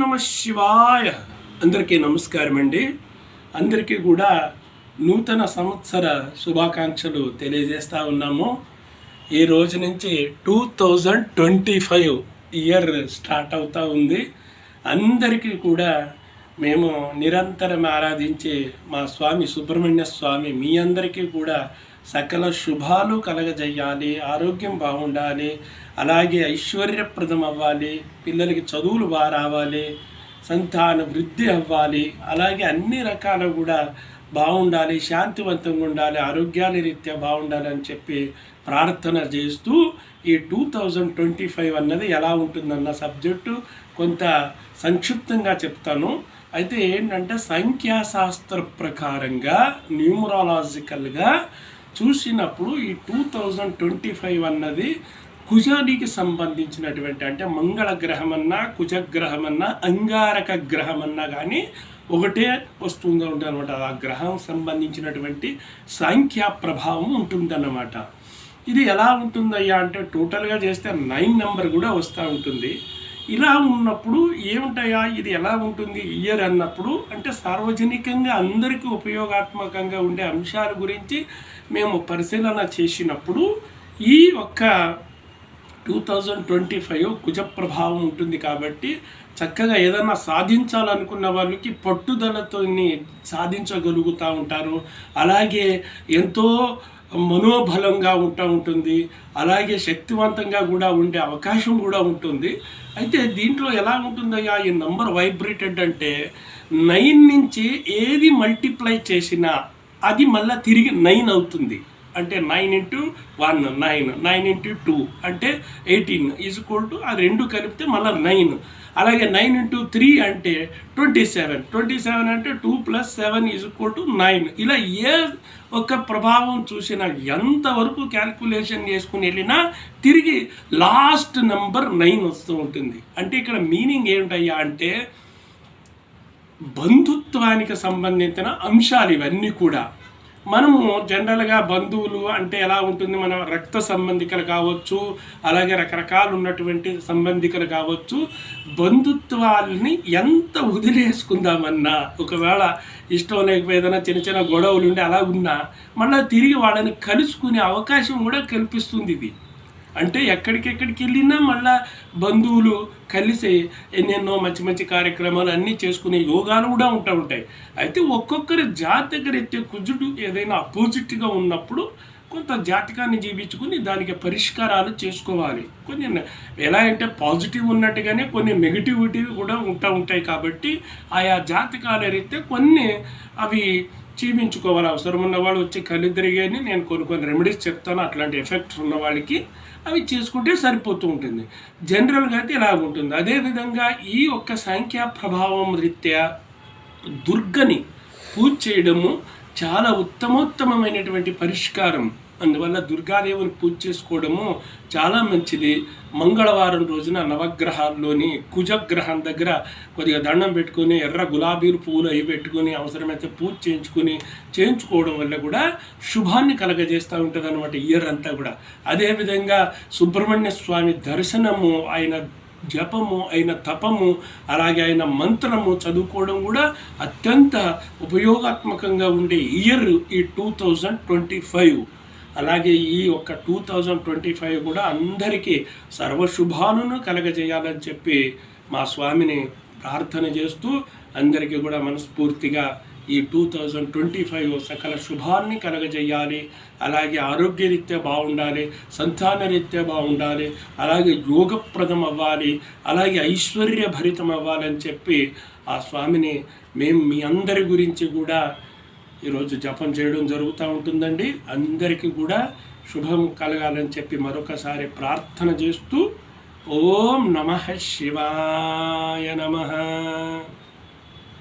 నమ శివాయ. అందరికీ నమస్కారం అండి అందరికీ కూడా నూతన సంవత్సర శుభాకాంక్షలు తెలియజేస్తూ ఉన్నాము. ఈ రోజు నుంచి two thousand twenty five year start అవుతూ ఉంది. అందరికీ కూడా మేము నిరంతరం ఆరాధించే మా స్వామి సుబ్రహ్మణ్య స్వామి మీ అందరికీ కూడా సకల శుభాలు కలగజేయాలి ఆరోగ్యం బాగుండాలి అలాగే ఐశ్వర్యప్రదం అవ్వాలి పిల్లలకి చదువులు బాగా రావాలి సంతాన వృద్ధి అవ్వాలి అలాగే అన్ని రకాల కూడా బాగుండాలి శాంతివంతంగా ఉండాలి ఆరోగ్యాల రీత్యా బాగుండాలి అని చెప్పి ప్రార్థన చేస్తూ ఈ టూ థౌజండ్ ట్వంటీ ఫైవ్ అన్నది ఎలా ఉంటుందన్న సబ్జెక్టు కొంత సంక్షిప్తంగా చెప్తాను. అయితే ఏంటంటే సంఖ్యాశాస్త్ర ప్రకారంగా న్యూమరాలజికల్గా చూసినప్పుడు ఈ టూ థౌజండ్ ట్వంటీ ఫైవ్ అన్నది కుజానికి సంబంధించినటువంటి అంటే మంగళ గ్రహం అన్నా అన్నా అంగారక గ్రహం అన్నా కానీ ఒకటే వస్తుందా ఉంటుంది అనమాట ఆ గ్రహం సంబంధించినటువంటి సాంఖ్యా ప్రభావం ఉంటుందన్నమాట. ఇది ఎలా ఉంటుందయ్యా అంటే టోటల్గా చేస్తే నైన్ నెంబర్ కూడా వస్తూ ఉంటుంది. ఇలా ఉన్నప్పుడు ఏముంటాయా? ఇది ఎలా ఉంటుంది? ఇయర్ అన్నప్పుడు అంటే సార్వజనికంగా అందరికీ ఉపయోగాత్మకంగా ఉండే అంశాల గురించి మేము పరిశీలన చేసినప్పుడు ఈ ఒక్క టూ థౌజండ్ ట్వంటీ ఫైవ్ కుజ ప్రభావం ఉంటుంది కాబట్టి చక్కగా ఏదైనా సాధించాలనుకున్న వాళ్ళకి పట్టుదలతో సాధించగలుగుతూ ఉంటారు. అలాగే ఎంతో మనోబలంగా ఉంటూ ఉంటుంది. అలాగే శక్తివంతంగా కూడా ఉండే అవకాశం కూడా ఉంటుంది. అయితే దీంట్లో ఎలా ఉంటుందయ్యా? ఈ నంబర్ వైబ్రేటెడ్ అంటే నైన్ నుంచి ఏది మల్టిప్లై చేసినా అది మళ్ళీ తిరిగి నైన్ అవుతుంది. అంటే nine into one nine nine into two అంటే ఎయిటీన్ ఈజ్ ఈక్వల్ టు ఆ రెండు కలిపితే మళ్ళీ నైన్. అలాగే నైన్ ఇంటూ త్రీ అంటే ట్వంటీ సెవెన్. ట్వంటీ సెవెన్ అంటే two plus seven is equal to nine. ఇలా ఏ ఒక ప్రభావం చూసినా ఎంతవరకు క్యాల్కులేషన్ చేసుకుని వెళ్ళినా తిరిగి లాస్ట్ నెంబర్ నైన్ వస్తూ ఉంటుంది. అంటే ఇక్కడ మీనింగ్ ఏమిటయ్యా అంటే బంధుత్వానికి సంబంధించిన అంశాలు ఇవన్నీ కూడా. మనము జనరల్గా బంధువులు అంటే ఎలా ఉంటుంది? మన రక్త సంబంధికులు కావచ్చు అలాగే రకరకాలు ఉన్నటువంటి సంబంధికులు కావచ్చు బంధుత్వాల్ని ఎంత వదిలేసుకుందామన్నా ఒకవేళ ఇష్టం లేకపోయేదైనా చిన్న చిన్న గొడవలు ఉండి అలా ఉన్నా మళ్ళీ తిరిగి వాళ్ళని కలుసుకునే అవకాశం కూడా కల్పిస్తుంది ఇది. అంటే ఎక్కడికెక్కడికి వెళ్ళినా మళ్ళా బంధువులు కలిసి ఎన్నెన్నో మంచి మంచి కార్యక్రమాలు అన్నీ చేసుకునే యోగాలు కూడా ఉంటా ఉంటాయి. అయితే ఒక్కొక్కరి జాతక రీత్యా కుజుడు ఏదైనా అపోజిట్గా ఉన్నప్పుడు కొంత జాతకాన్ని జీవించుకుని దానికి పరిష్కారాలు చేసుకోవాలి. కొన్ని ఎలా అంటే పాజిటివ్ ఉన్నట్టుగానే కొన్ని నెగిటివిటీ కూడా ఉంటా ఉంటాయి కాబట్టి ఆయా జాతకాల రీత్యా కొన్ని అవి చూపించుకోవాలి అవసరం ఉన్న వాళ్ళు వచ్చి కళ్ళు తిరిగాయని నేను కొన్ని కొన్ని రెమెడీస్ చెప్తాను. అట్లాంటి ఎఫెక్ట్స్ ఉన్న వాళ్ళకి అవి చేసుకుంటే సరిపోతూ ఉంటుంది. జనరల్గా అయితే ఇలా ఉంటుంది. అదేవిధంగా ఈ ఒక్క సంఖ్యా ప్రభావం రీత్యా దుర్గని పూజ చేయడము చాలా ఉత్తమోత్తమమైనటువంటి పరిష్కారం. అందువల్ల దుర్గాదేవుని పూజ చేసుకోవడము చాలా మంచిది. మంగళవారం రోజున నవగ్రహాల్లోని కుజగ్రహం దగ్గర కొద్దిగా దండం పెట్టుకొని ఎర్ర గులాబీలు పువ్వులు అవి పెట్టుకొని అవసరమైతే పూజ చేయించుకొని చేయించుకోవడం వల్ల కూడా శుభాన్ని కలగజేస్తూ ఉంటుంది అనమాట ఇయర్ అంతా కూడా. అదేవిధంగా సుబ్రహ్మణ్య స్వామి దర్శనము ఆయన జపము అయిన తపము అలాగే ఆయన మంత్రము చదువుకోవడం కూడా అత్యంత ఉపయోగాత్మకంగా ఉండే ఇయర్ ఈ టూ థౌజండ్ ట్వంటీ ఫైవ్. అలాగే ఈ ఒక్క టూ థౌజండ్ ట్వంటీ ఫైవ్ కూడా అందరికీ సర్వశుభాలను కలగజేయాలని చెప్పి మా స్వామిని ప్రార్థన చేస్తూ అందరికీ కూడా మనస్ఫూర్తిగా ఈ టూ థౌజండ్ ట్వంటీ ఫైవ్ సకల శుభాన్ని కలగజేయాలి. అలాగే ఆరోగ్యరీత్యా బాగుండాలి సంతాన రీత్యా బాగుండాలి అలాగే యోగప్రదం అవ్వాలి అలాగే ఐశ్వర్యభరితం అవ్వాలని చెప్పి ఆ స్వామిని మేము మీ అందరి గురించి కూడా ఈరోజు జపం చేయడం జరుగుతూ ఉంటుందండి. అందరికీ కూడా శుభం కలగాలని చెప్పి మరొకసారి ప్రార్థన చేస్తూ ఓం నమ శివాయ నమ.